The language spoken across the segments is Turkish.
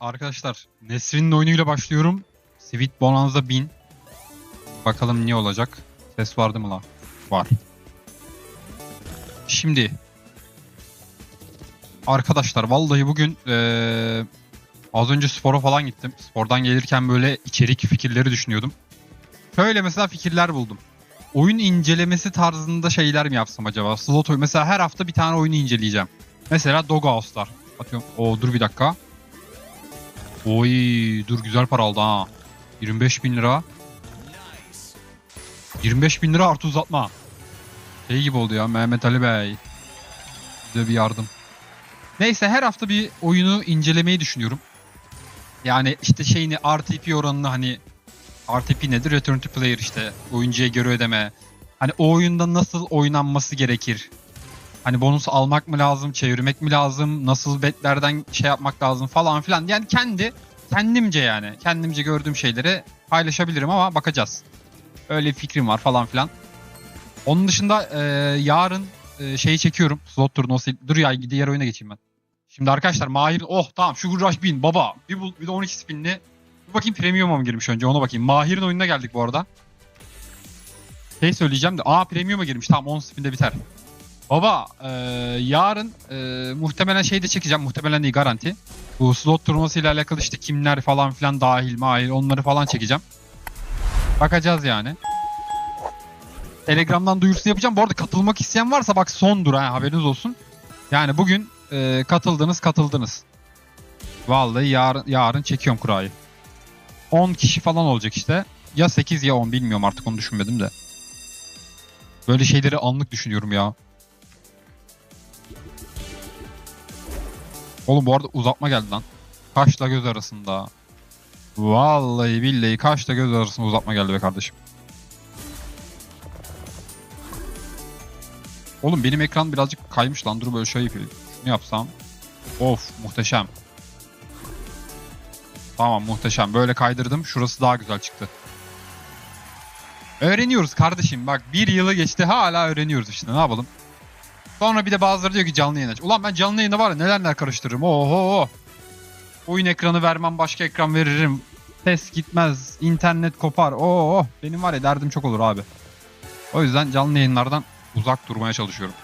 Arkadaşlar Nesrin'in oyunuyla başlıyorum. Sweet Bonanza 1000. Bakalım ne olacak. Ses vardı mı la? Var. Şimdi Arkadaşlar vallahi bugün eee, az önce spora falan gittim. Spordan gelirken böyle içerik fikirleri düşünüyordum. Şöyle mesela fikirler buldum. Oyun incelemesi tarzında şeyler mi yapsam acaba? Slot oyun. Mesela her hafta bir tane oyunu inceleyeceğim. Mesela Doghouse'lar. Atıyorum. O dur bir dakika. Oy dur güzel para aldı ha. 25 bin lira. 25 bin lira artı uzatma. Şey gibi oldu ya Mehmet Ali Bey. Bize bir yardım. Neyse her hafta bir oyunu incelemeyi düşünüyorum. Yani işte şeyini RTP oranını hani RTP nedir? Return to Player işte oyuncuya göre ödeme. Hani o oyunda nasıl oynanması gerekir? Hani bonus almak mı lazım, çevirmek mi lazım, nasıl betlerden şey yapmak lazım falan filan. Yani kendi kendimce yani kendimce gördüğüm şeyleri paylaşabilirim ama bakacağız. Öyle bir fikrim var falan filan. Onun dışında e, yarın e, şeyi çekiyorum. Slot turnuvası. Dur ya diğer oyuna geçeyim ben. Şimdi arkadaşlar Mahir oh tamam Sugar Rush 1000 baba. Bir, bul- bir de 12 spinli. Bir bakayım premium'a mı girmiş önce ona bakayım. Mahir'in oyununa geldik bu arada. Şey söyleyeceğim de aa premium'a girmiş tamam 10 spinde biter. Baba e, yarın e, muhtemelen şey de çekeceğim muhtemelen değil garanti. Bu slot turnuvası ile alakalı işte kimler falan filan dahil mahil onları falan çekeceğim. Bakacağız yani. Telegram'dan duyurusu yapacağım. Bu arada katılmak isteyen varsa bak sondur ha haberiniz olsun. Yani bugün e, katıldınız katıldınız. Vallahi yarın, yarın çekiyorum kurayı. 10 kişi falan olacak işte. Ya 8 ya 10 bilmiyorum artık onu düşünmedim de. Böyle şeyleri anlık düşünüyorum ya. Oğlum bu arada uzatma geldi lan. Kaşla göz arasında. Vallahi billahi kaşla göz arasında uzatma geldi be kardeşim. Oğlum benim ekran birazcık kaymış lan. Dur böyle şey yapayım. Şunu yapsam. Of muhteşem. Tamam muhteşem. Böyle kaydırdım. Şurası daha güzel çıktı. Öğreniyoruz kardeşim. Bak bir yılı geçti hala öğreniyoruz işte. Ne yapalım? Sonra bir de bazıları diyor ki canlı yayın aç. Ulan ben canlı yayında var ya neler neler karıştırırım. Oho. Oyun ekranı vermem başka ekran veririm. Ses gitmez. internet kopar. Oo. Benim var ya derdim çok olur abi. O yüzden canlı yayınlardan uzak durmaya çalışıyorum.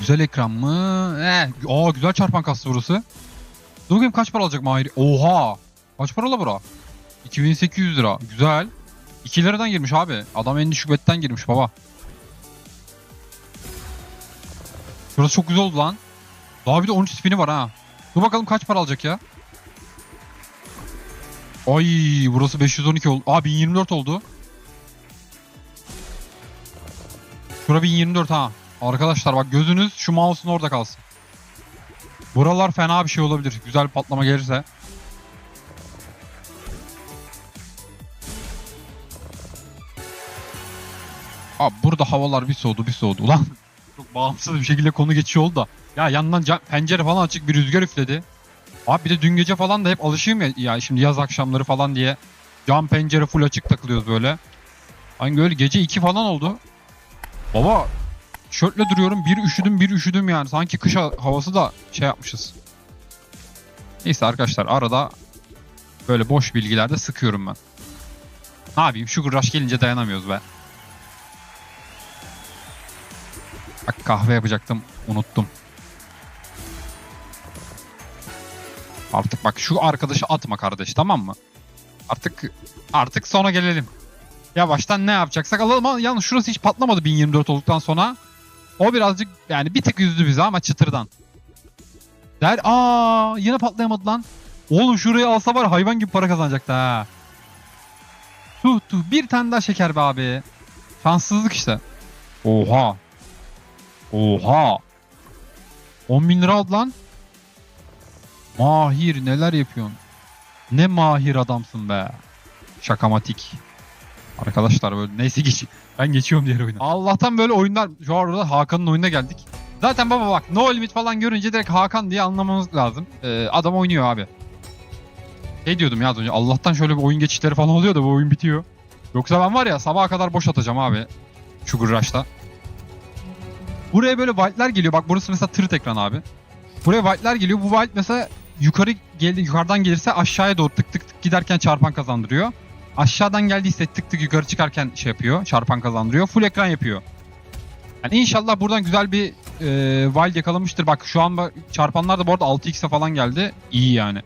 Güzel ekran mı? Eh, aa güzel çarpan kastı burası. Dur kaç para alacak Mahir? Oha! Kaç para la bura? 2800 lira. Güzel. 2 liradan girmiş abi. Adam en düşük betten girmiş baba. Burası çok güzel oldu lan. Daha bir de 13 spini var ha. Dur bakalım kaç para alacak ya. Ay burası 512 oldu. Aa 1024 oldu. Şura 1024 ha. Arkadaşlar bak gözünüz şu mouse'un orada kalsın. Buralar fena bir şey olabilir. Güzel patlama gelirse. Abi burada havalar bir soğudu bir soğudu. Ulan çok bağımsız bir şekilde konu geçiyor oldu da. Ya yandan cam- pencere falan açık bir rüzgar üfledi. Abi bir de dün gece falan da hep alışayım ya, ya şimdi yaz akşamları falan diye. Cam pencere full açık takılıyoruz böyle. Hangi öyle gece 2 falan oldu. Baba şörtle duruyorum bir üşüdüm bir üşüdüm yani. Sanki kış ha- havası da şey yapmışız. Neyse arkadaşlar arada böyle boş bilgilerde sıkıyorum ben. Ne yapayım Sugar Rush gelince dayanamıyoruz be. Kahve yapacaktım unuttum. Artık bak şu arkadaşı atma kardeş tamam mı? Artık artık sona gelelim. Yavaştan ne yapacaksak alalım ama yalnız şurası hiç patlamadı 1024 olduktan sonra. O birazcık yani bir tık üzdü bizi ama çıtırdan. Der aa yine patlayamadı lan. Oğlum şurayı alsa var hayvan gibi para kazanacaktı ha. Tuh tuh bir tane daha şeker be abi. Şanssızlık işte. Oha. Oha. 10 bin lira aldı lan. Mahir neler yapıyorsun? Ne mahir adamsın be. Şakamatik. Arkadaşlar böyle neyse geç. Ben geçiyorum diğer oyuna. Allah'tan böyle oyunlar şu arada Hakan'ın oyununa geldik. Zaten baba bak no limit falan görünce direkt Hakan diye anlamamız lazım. Ee, adam oynuyor abi. Şey diyordum ya az önce Allah'tan şöyle bir oyun geçişleri falan oluyor da bu oyun bitiyor. Yoksa ben var ya sabaha kadar boş atacağım abi. Sugar Rush'ta. Buraya böyle white'lar geliyor. Bak burası mesela tırt ekran abi. Buraya white'lar geliyor. Bu white mesela yukarı geldi yukarıdan gelirse aşağıya doğru tık tık tık giderken çarpan kazandırıyor. Aşağıdan geldiyse tık tık yukarı çıkarken şey yapıyor. Çarpan kazandırıyor. Full ekran yapıyor. Yani inşallah buradan güzel bir e, wild yakalamıştır. Bak şu an çarpanlar da bu arada 6x'e falan geldi. İyi yani.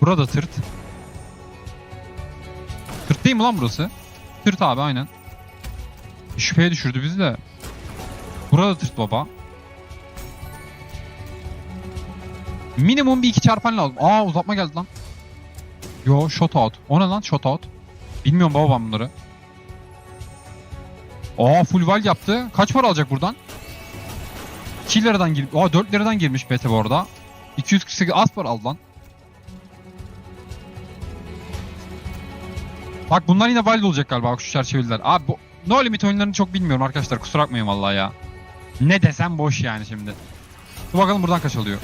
Burada tırt. Tırt değil mi lan burası? Tırt abi aynen. Şüpheye düşürdü bizi de. Burada tırt baba. Minimum bir iki çarpan lazım. Aa uzatma geldi lan. Yo shot out. O ne lan shot out? Bilmiyorum baba ben bunları. Aa full val yaptı. Kaç para alacak buradan? 2 liradan gir. Aa 4 liradan girmiş PT bu arada. 248 az para aldı lan. Bak bunlar yine valid olacak galiba bak şu çerçeveliler. Abi bu No Limit oyunlarını çok bilmiyorum arkadaşlar. Kusura bakmayın vallahi ya. Ne desem boş yani şimdi. Dur bakalım buradan kaç alıyor.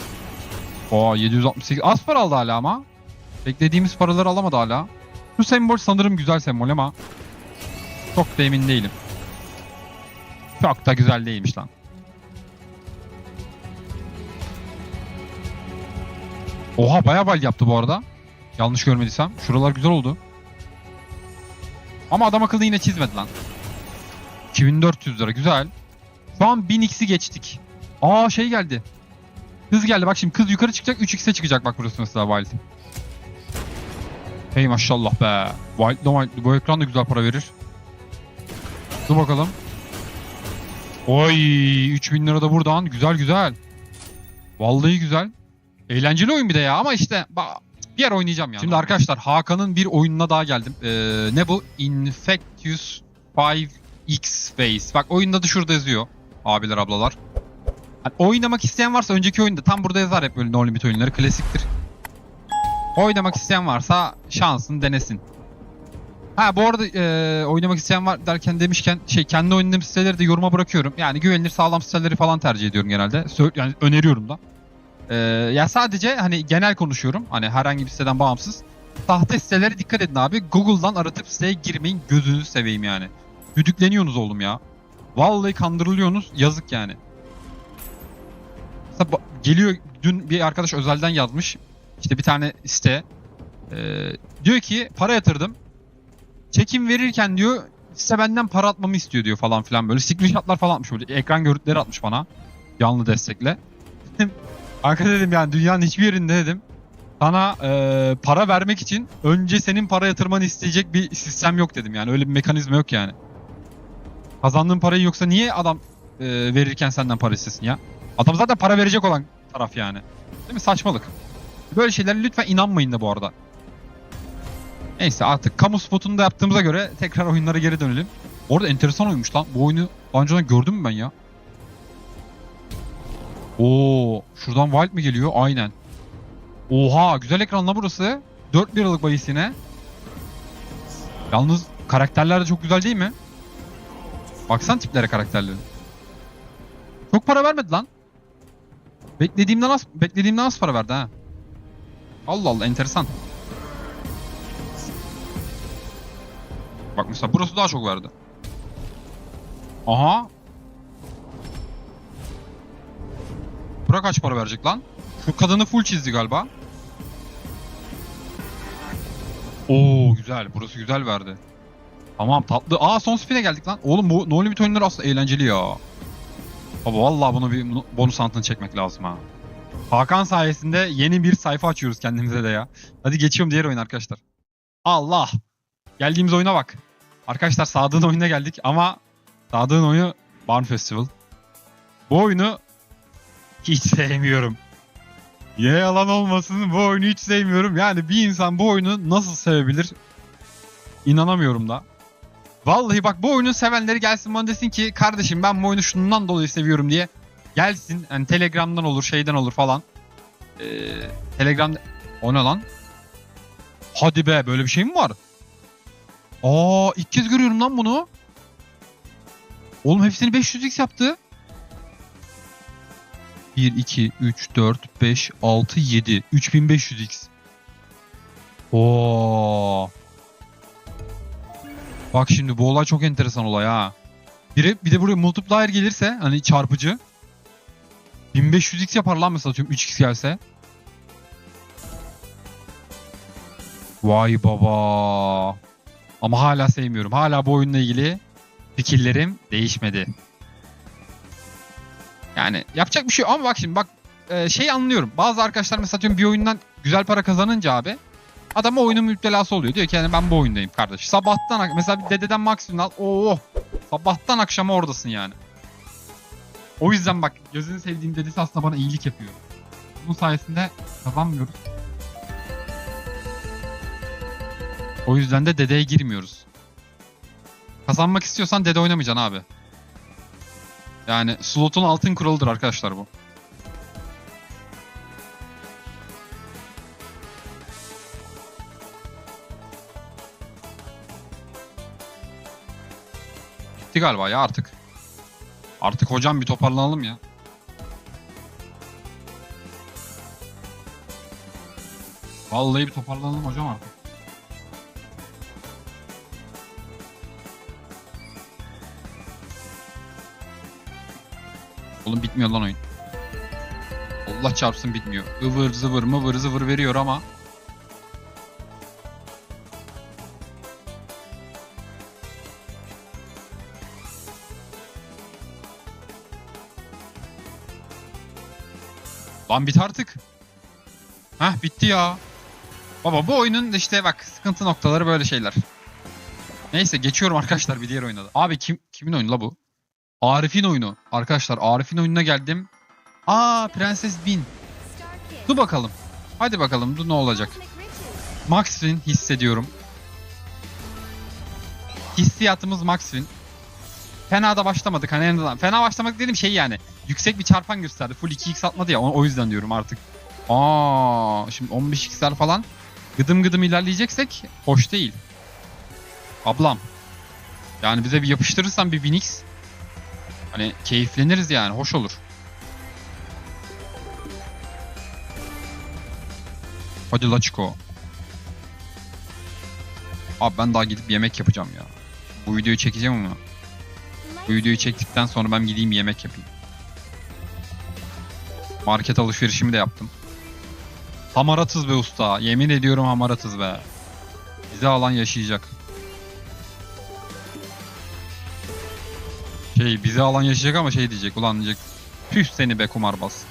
Aa 768. Az para aldı hala ama. Beklediğimiz paraları alamadı hala. Bu sembol sanırım güzel sembol ama çok da emin değilim. Çok da güzel değilmiş lan. Oha bayağı bal yaptı bu arada. Yanlış görmediysem. Şuralar güzel oldu. Ama adam akıllı yine çizmedi lan. 2400 lira güzel. Şu an 1000x'i geçtik. Aa şey geldi. Kız geldi bak şimdi kız yukarı çıkacak 3x'e çıkacak bak burası mesela Wild. Hey maşallah be. Wild no Wild. Bu ekran da güzel para verir. Dur bakalım. Oy 3000 lira da buradan. Güzel güzel. Vallahi güzel. Eğlenceli oyun bir de ya ama işte yer oynayacağım yani. Şimdi arkadaşlar Hakan'ın bir oyununa daha geldim. Ee, ne bu? Infectious 5X Face. Bak oyunda da şurada yazıyor. Abiler ablalar. Hani oynamak isteyen varsa önceki oyunda tam burada yazar hep böyle No Limit oyunları klasiktir. Oynamak isteyen varsa şansını denesin. Ha bu arada e, oynamak isteyen var derken demişken şey kendi oynadığım siteleri de yoruma bırakıyorum. Yani güvenilir sağlam siteleri falan tercih ediyorum genelde. Sö- yani öneriyorum da. E, ya sadece hani genel konuşuyorum. Hani herhangi bir siteden bağımsız. Sahte sitelere dikkat edin abi. Google'dan aratıp siteye girmeyin. Gözünüzü seveyim yani. Düdükleniyorsunuz oğlum ya. Vallahi kandırılıyorsunuz. Yazık yani. Mesela geliyor dün bir arkadaş özelden yazmış. İşte bir tane site. Ee, diyor ki para yatırdım. Çekim verirken diyor size benden para atmamı istiyor diyor falan filan böyle. Screenshotlar falan atmış böyle. Ekran görüntüleri atmış bana. Canlı destekle. Kanka dedim yani dünyanın hiçbir yerinde dedim. Sana e, para vermek için önce senin para yatırmanı isteyecek bir sistem yok dedim yani. Öyle bir mekanizma yok yani. Kazandığın parayı yoksa niye adam e, verirken senden para istesin ya? Adam zaten para verecek olan taraf yani. Değil mi? Saçmalık. Böyle şeylere lütfen inanmayın da bu arada. Neyse artık kamu spotunu da yaptığımıza göre tekrar oyunlara geri dönelim. Orada enteresan oyunmuş lan. Bu oyunu daha önceden gördüm mü ben ya? Oo, şuradan Wild mi geliyor? Aynen. Oha, güzel ekranla burası. 4 liralık bahis yine. Yalnız karakterler de çok güzel değil mi? Baksan tiplere karakterlerin. Çok para vermedi lan. Beklediğimden az beklediğimden az para verdi ha. Allah Allah enteresan. Bak mesela burası daha çok verdi. Aha. Bura kaç para verecek lan? Şu kadını full çizdi galiba. Oo güzel. Burası güzel verdi. Tamam tatlı. Aa son spin'e geldik lan. Oğlum bu No Limit oyunları aslında eğlenceli ya. Baba vallahi bunu bir bonus antını çekmek lazım ha. Hakan sayesinde yeni bir sayfa açıyoruz kendimize de ya. Hadi geçiyorum diğer oyun arkadaşlar. Allah. Geldiğimiz oyuna bak. Arkadaşlar Sadık'ın oyununa geldik ama Sadık'ın oyunu Barn Festival. Bu oyunu hiç sevmiyorum. Ye yalan olmasın bu oyunu hiç sevmiyorum. Yani bir insan bu oyunu nasıl sevebilir? İnanamıyorum da. Vallahi bak bu oyunu sevenleri gelsin bana desin ki kardeşim ben bu oyunu şundan dolayı seviyorum diye. Gelsin hani Telegram'dan olur şeyden olur falan. Ee, Telegram'da... O ne lan? Hadi be böyle bir şey mi var? Aa ilk kez görüyorum lan bunu. Oğlum hepsini 500x yaptı. 1, 2, 3, 4, 5, 6, 7. 3500x. Oo. Bak şimdi bu olay çok enteresan olay ha. Bir, bir de buraya multiplier gelirse hani çarpıcı 1500x yapar lan mesela atıyorum 3x gelse. Vay baba. Ama hala sevmiyorum. Hala bu oyunla ilgili fikirlerim değişmedi. Yani yapacak bir şey ama bak şimdi bak e, şey anlıyorum. Bazı arkadaşlar mesela atıyorum bir oyundan güzel para kazanınca abi adam o oyunun müptelası oluyor. Diyor ki yani ben bu oyundayım kardeş. Sabahtan mesela bir dededen maksimum al. Oo. Sabahtan akşama oradasın yani. O yüzden bak gözünü sevdiğim dedesi aslında bana iyilik yapıyor. Bunun sayesinde kazanmıyoruz. O yüzden de dedeye girmiyoruz. Kazanmak istiyorsan dede oynamayacaksın abi. Yani slotun altın kuralıdır arkadaşlar bu. Bitti galiba ya artık. Artık hocam bir toparlanalım ya. Vallahi bir toparlanalım hocam artık. Oğlum bitmiyor lan oyun. Allah çarpsın bitmiyor. Ivır zıvır mıvır zıvır veriyor ama. Lan bit artık. Heh bitti ya. Baba bu oyunun işte bak sıkıntı noktaları böyle şeyler. Neyse geçiyorum arkadaşlar bir diğer oyuna da. Abi kim kimin oyunu la bu? Arif'in oyunu. Arkadaşlar Arif'in oyununa geldim. Aa Prenses Bin. Dur bakalım. Hadi bakalım dur ne olacak. Max Win hissediyorum. Hissiyatımız Max Win. Fena da başlamadık hani en azından. Fena başlamadık dedim şey yani. Yüksek bir çarpan gösterdi. Full 2x atmadı ya o, o yüzden diyorum artık. Aa, şimdi 15x'ler falan gıdım gıdım ilerleyeceksek hoş değil. Ablam. Yani bize bir yapıştırırsan bir 1000x hani keyifleniriz yani hoş olur. Hadi la Chico. Abi ben daha gidip yemek yapacağım ya. Bu videoyu çekeceğim ama. Bu videoyu çektikten sonra ben gideyim yemek yapayım. Market alışverişimi de yaptım. Hamaratız be usta. Yemin ediyorum hamaratız be. Bizi alan yaşayacak. Şey bizi alan yaşayacak ama şey diyecek. Ulan diyecek. Püh seni be kumarbaz.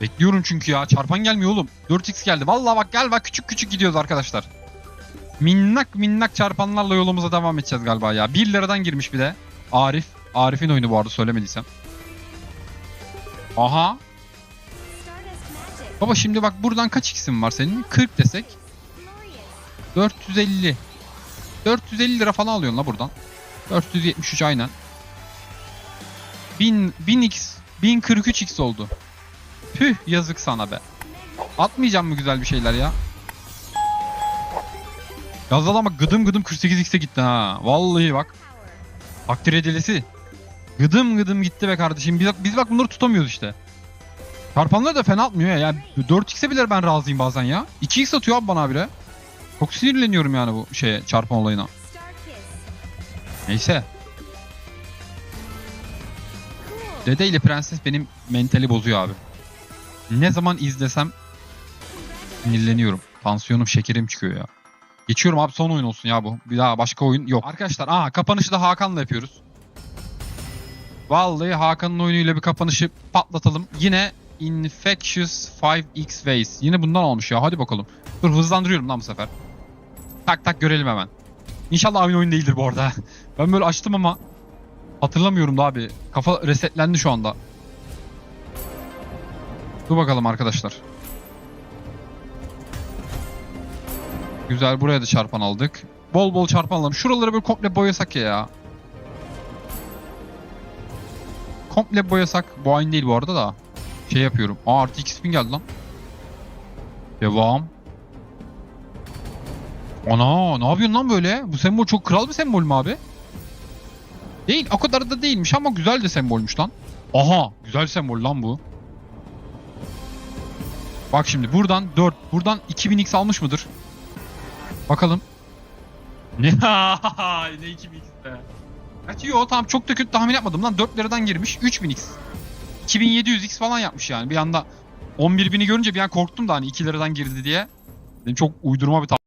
Bekliyorum çünkü ya. Çarpan gelmiyor oğlum. 4x geldi. Vallahi bak gel bak küçük küçük gidiyoruz arkadaşlar. Minnak minnak çarpanlarla yolumuza devam edeceğiz galiba ya. 1 liradan girmiş bir de. Arif. Arif'in oyunu bu arada söylemediysem. Aha. Baba şimdi bak buradan kaç x'in var senin? 40 desek. 450. 450 lira falan alıyorsun la buradan. 473 aynen. 1000 1000x 1043x oldu. Püh yazık sana be. Atmayacağım mı güzel bir şeyler ya? Yazal ama gıdım gıdım 48x'e gitti ha. Vallahi bak. Takdir edilesi. Gıdım gıdım gitti be kardeşim. Biz, biz bak bunları tutamıyoruz işte. Çarpanları da fena atmıyor ya. Yani 4x'e bile ben razıyım bazen ya. 2x atıyor abi bana bile. Çok sinirleniyorum yani bu şeye çarpan olayına. Neyse. Dede ile prenses benim mentali bozuyor abi. Ne zaman izlesem sinirleniyorum. Tansiyonum şekerim çıkıyor ya. Geçiyorum abi son oyun olsun ya bu. Bir daha başka oyun yok. Arkadaşlar aha kapanışı da Hakan'la yapıyoruz. Vallahi Hakan'ın oyunuyla bir kapanışı patlatalım. Yine Infectious 5X Ways. Yine bundan olmuş ya hadi bakalım. Dur hızlandırıyorum lan bu sefer. Tak tak görelim hemen. İnşallah aynı oyun değildir bu arada. Ben böyle açtım ama hatırlamıyorum da abi. Kafa resetlendi şu anda. Dur bakalım arkadaşlar. Güzel buraya da çarpan aldık. Bol bol çarpan alalım. Şuraları böyle komple boyasak ya. Komple boyasak. Bu aynı değil bu arada da. Şey yapıyorum. Aa artı 2 spin geldi lan. Devam. Ana ne yapıyorsun lan böyle? Bu sembol çok kral bir sembol mü abi? Değil o kadar da değilmiş ama güzel de sembolmüş lan. Aha güzel sembol lan bu. Bak şimdi buradan 4, buradan 2000x almış mıdır? Bakalım. Ne ne 2000x be. Gerçi yo tamam çok da kötü tahmin yapmadım lan 4 liradan girmiş 3000x. 2700x falan yapmış yani bir anda 11.000'i görünce bir an korktum da hani 2 liradan girdi diye. Benim çok uydurma bir tahmin.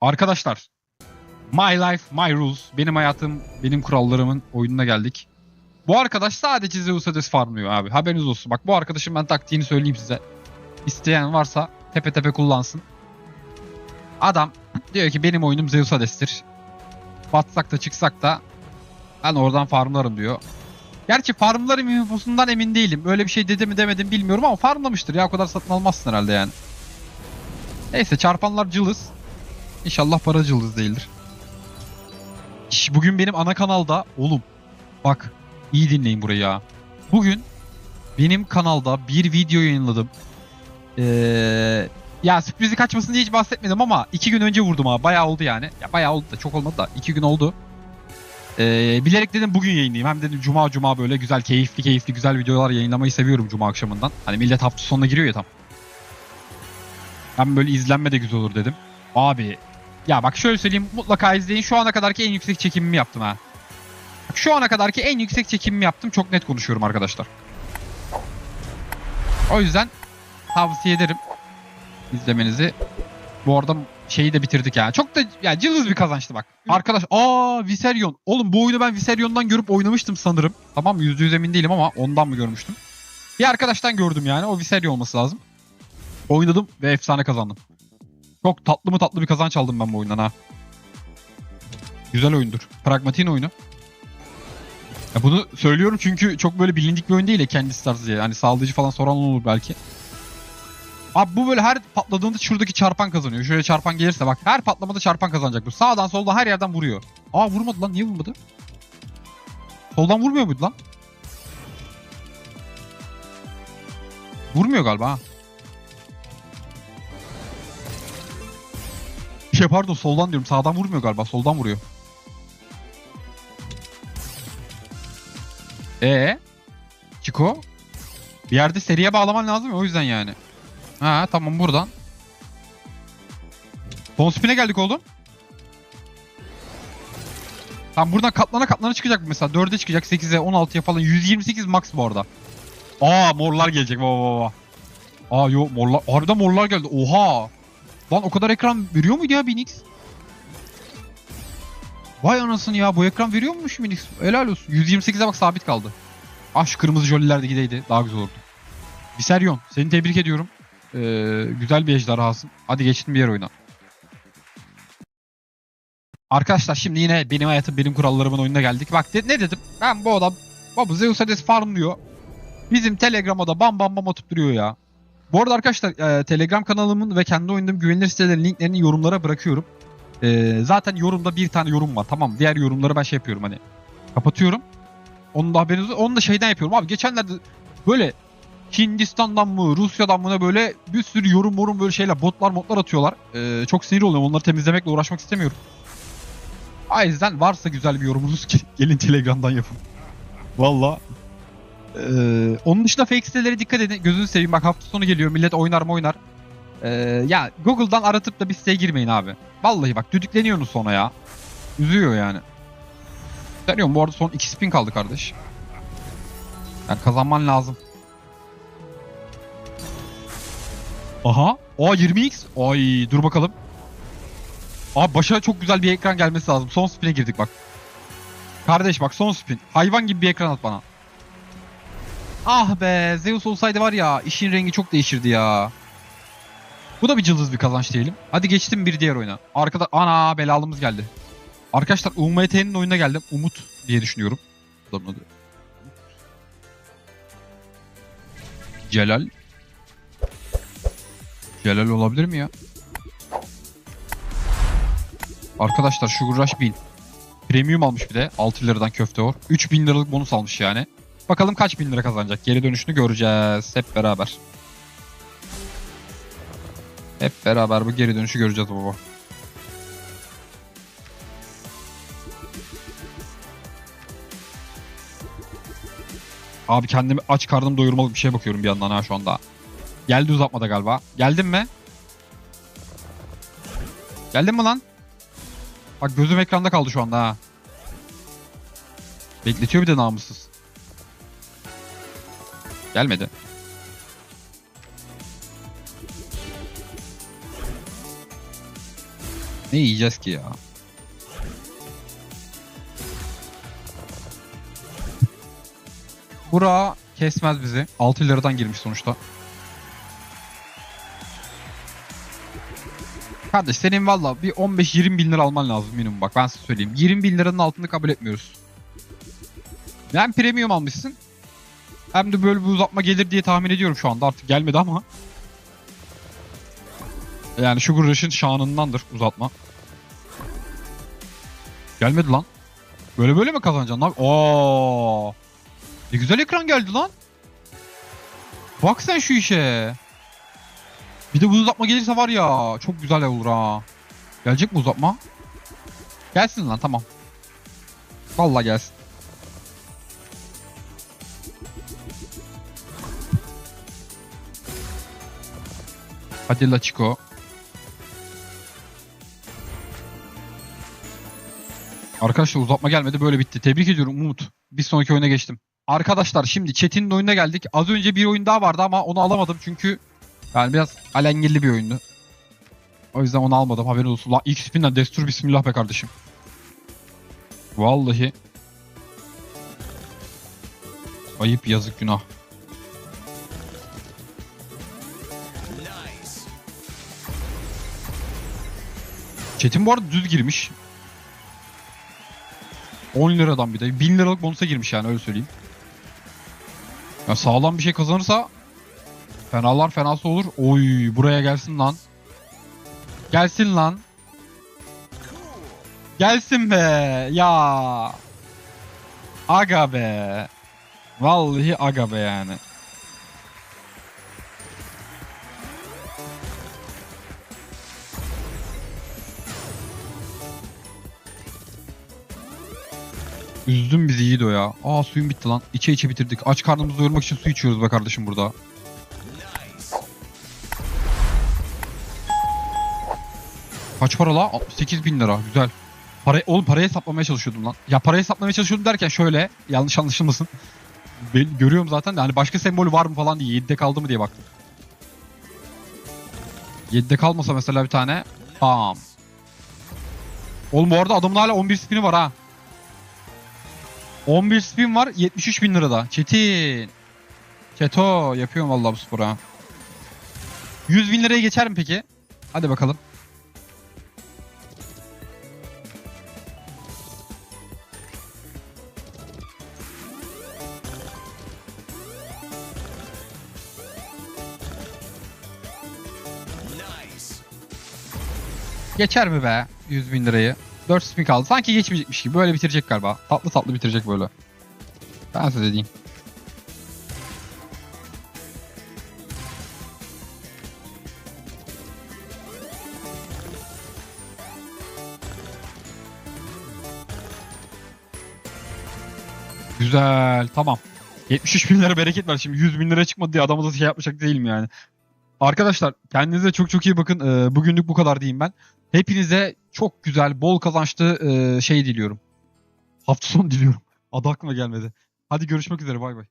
Arkadaşlar My Life, My Rules. Benim hayatım, benim kurallarımın oyununa geldik. Bu arkadaş sadece Zeus Hades farmlıyor abi. Haberiniz olsun. Bak bu arkadaşın ben taktiğini söyleyeyim size. İsteyen varsa tepe tepe kullansın. Adam diyor ki benim oyunum Zeus Hades'tir. Batsak da çıksak da ben oradan farmlarım diyor. Gerçi farmlarım infosundan emin değilim. Böyle bir şey dedi mi demedim bilmiyorum ama farmlamıştır ya. O kadar satın almazsın herhalde yani. Neyse çarpanlar cılız. İnşallah para cılız değildir. Şş, Bugün benim ana kanalda oğlum bak iyi dinleyin burayı ya. Bugün benim kanalda bir video yayınladım. Ee, ya sürprizi kaçmasın diye hiç bahsetmedim ama iki gün önce vurdum ha. Bayağı oldu yani. Ya bayağı oldu da çok olmadı da iki gün oldu. Ee, bilerek dedim bugün yayınlayayım. Hem dedim cuma cuma böyle güzel keyifli keyifli güzel videolar yayınlamayı seviyorum cuma akşamından. Hani millet hafta sonuna giriyor ya tam. Hem böyle izlenme de güzel olur dedim. Abi ya bak şöyle söyleyeyim mutlaka izleyin. Şu ana kadarki en yüksek çekimimi yaptım ha. Şu ana kadarki en yüksek çekimimi yaptım. Çok net konuşuyorum arkadaşlar. O yüzden tavsiye ederim izlemenizi. Bu arada şeyi de bitirdik yani. Çok da yani cılız bir kazançtı bak. Arkadaş aa Viserion. Oğlum bu oyunu ben Viserion'dan görüp oynamıştım sanırım. Tamam mı? %100 emin değilim ama ondan mı görmüştüm? Bir arkadaştan gördüm yani. O Viserion olması lazım. Oynadım ve efsane kazandım. Çok tatlı mı tatlı bir kazanç aldım ben bu oyundan ha. Güzel oyundur. Pragmatin oyunu. Ya bunu söylüyorum çünkü çok böyle bilindik bir oyun değil ya kendisi tarzı diye. Hani sağlayıcı falan soran olur belki. Abi bu böyle her patladığında şuradaki çarpan kazanıyor. Şöyle çarpan gelirse bak her patlamada çarpan kazanacak bu. Sağdan soldan her yerden vuruyor. Aa vurmadı lan niye vurmadı? Soldan vurmuyor muydu lan? Vurmuyor galiba ha. Şey pardon soldan diyorum sağdan vurmuyor galiba soldan vuruyor. Ee, Chico bir yerde seriye bağlaman lazım o yüzden yani. Ha tamam buradan. Son spin'e geldik oğlum. Tamam buradan katlana katlana çıkacak mesela. 4'e çıkacak 8'e 16'ya falan. 128 max bu arada. Aa morlar gelecek baba baba. Aa yo morlar. Harbiden morlar geldi. Oha. Lan o kadar ekran veriyor muydu ya Binix? Vay anasını ya bu ekran veriyor muymuş Binix? Helal olsun. 128'e bak sabit kaldı. Ah şu kırmızı joliler de gideydi. Daha güzel olurdu. Viserion seni tebrik ediyorum. Ee, güzel bir ejderhasın. Hadi geçtin bir yer oyuna. Arkadaşlar şimdi yine benim hayatım benim kurallarımın oyununa geldik. Bak de- ne dedim? Ben bu adam Baba Zeus Hades farm. Bizim Telegram'a da bam bam bam atıp duruyor ya. Bu arada arkadaşlar e, Telegram kanalımın ve kendi oynadığım güvenilir sitelerin linklerini yorumlara bırakıyorum. E, zaten yorumda bir tane yorum var tamam Diğer yorumları ben şey yapıyorum hani kapatıyorum. Onun da haberiniz Onu da şeyden yapıyorum abi. Geçenlerde böyle Hindistan'dan mı Rusya'dan mı ne böyle bir sürü yorum yorum böyle şeyler botlar modlar atıyorlar. E, çok sinir oluyorum. Onları temizlemekle uğraşmak istemiyorum. O yüzden varsa güzel bir yorumunuz gelin Telegram'dan yapın. Valla. Ee, onun dışında fake sitelere dikkat edin. Gözünü seveyim bak hafta sonu geliyor. Millet oynar mı oynar. Ee, ya Google'dan aratıp da bir siteye girmeyin abi. Vallahi bak düdükleniyorsunuz sonra ya. Üzüyor yani. Deniyorum bu arada son 2 spin kaldı kardeş. Yani kazanman lazım. Aha. Aa 20x. Ay dur bakalım. Abi başa çok güzel bir ekran gelmesi lazım. Son spin'e girdik bak. Kardeş bak son spin. Hayvan gibi bir ekran at bana. Ah be Zeus olsaydı var ya işin rengi çok değişirdi ya. Bu da bir cılız bir kazanç diyelim. Hadi geçtim bir diğer oyuna. Arkada ana belalımız geldi. Arkadaşlar UMT'nin oyununa geldim. Umut diye düşünüyorum. Adamın adı. Celal. Celal olabilir mi ya? Arkadaşlar Sugar Rush 1000. Premium almış bir de 6 liradan köfte or. 3000 liralık bonus almış yani. Bakalım kaç bin lira kazanacak. Geri dönüşünü göreceğiz hep beraber. Hep beraber bu geri dönüşü göreceğiz baba. Abi kendimi aç karnım doyurmalık bir şeye bakıyorum bir yandan ha şu anda. Geldi uzatmada galiba. Geldin mi? Geldin mi lan? Bak gözüm ekranda kaldı şu anda ha. Bekletiyor bir de namussuz. Gelmedi. Ne yiyeceğiz ki ya? Bura kesmez bizi. 6 liradan girmiş sonuçta. Kardeş senin valla bir 15-20 bin lira alman lazım minimum bak ben size söyleyeyim. 20 bin liranın altını kabul etmiyoruz. Hem premium almışsın hem de böyle bir uzatma gelir diye tahmin ediyorum şu anda artık gelmedi ama. Yani Sugar Rush'ın şanındandır uzatma. Gelmedi lan. Böyle böyle mi kazanacaksın lan? Oo. Ne güzel ekran geldi lan. Bak sen şu işe. Bir de bu uzatma gelirse var ya çok güzel olur ha. Gelecek mi uzatma? Gelsin lan tamam. Vallahi gelsin. Hadi la Arkadaşlar uzatma gelmedi böyle bitti. Tebrik ediyorum Umut. Bir sonraki oyuna geçtim. Arkadaşlar şimdi Çetin'in oyununa geldik. Az önce bir oyun daha vardı ama onu alamadım çünkü yani biraz alengirli bir oyundu. O yüzden onu almadım haberin olsun. La ilk spinden destur bismillah be kardeşim. Vallahi. Ayıp yazık günah. Çetin bu arada düz girmiş. 10 liradan bir de. 1000 liralık bonusa girmiş yani öyle söyleyeyim. Ya sağlam bir şey kazanırsa fenalar fenası olur. Oy buraya gelsin lan. Gelsin lan. Gelsin be. Ya. Aga be. Vallahi aga be yani. Üzdün bizi Yiğido ya. Aa suyum bitti lan. İçe içe bitirdik. Aç karnımızı doyurmak için su içiyoruz be kardeşim burada. Kaç para la? 68 bin lira. Güzel. Para, oğlum parayı hesaplamaya çalışıyordum lan. Ya parayı hesaplamaya çalışıyordum derken şöyle. Yanlış anlaşılmasın. Ben görüyorum zaten de hani başka sembolü var mı falan diye. 7'de kaldı mı diye baktım. 7'de kalmasa mesela bir tane. Bam. Oğlum bu arada adamın hala 11 spini var ha. 11 spin var 73 bin lirada. Çetin. Çeto yapıyorum vallahi bu sporu ha. 100 bin liraya geçer mi peki? Hadi bakalım. Geçer mi be 100 bin lirayı? 4 spin kaldı. Sanki geçmeyecekmiş gibi. Böyle bitirecek galiba. Tatlı tatlı bitirecek böyle. Ben size diyeyim. Güzel. Tamam. 73 bin lira bereket ver. Şimdi 100 bin lira çıkmadı diye adamı da şey yapmayacak değilim yani. Arkadaşlar kendinize çok çok iyi bakın. Ee, bugünlük bu kadar diyeyim ben. Hepinize çok güzel, bol kazançlı e, şey diliyorum. Hafta sonu diliyorum. Adı aklıma gelmedi. Hadi görüşmek üzere. Bay bay.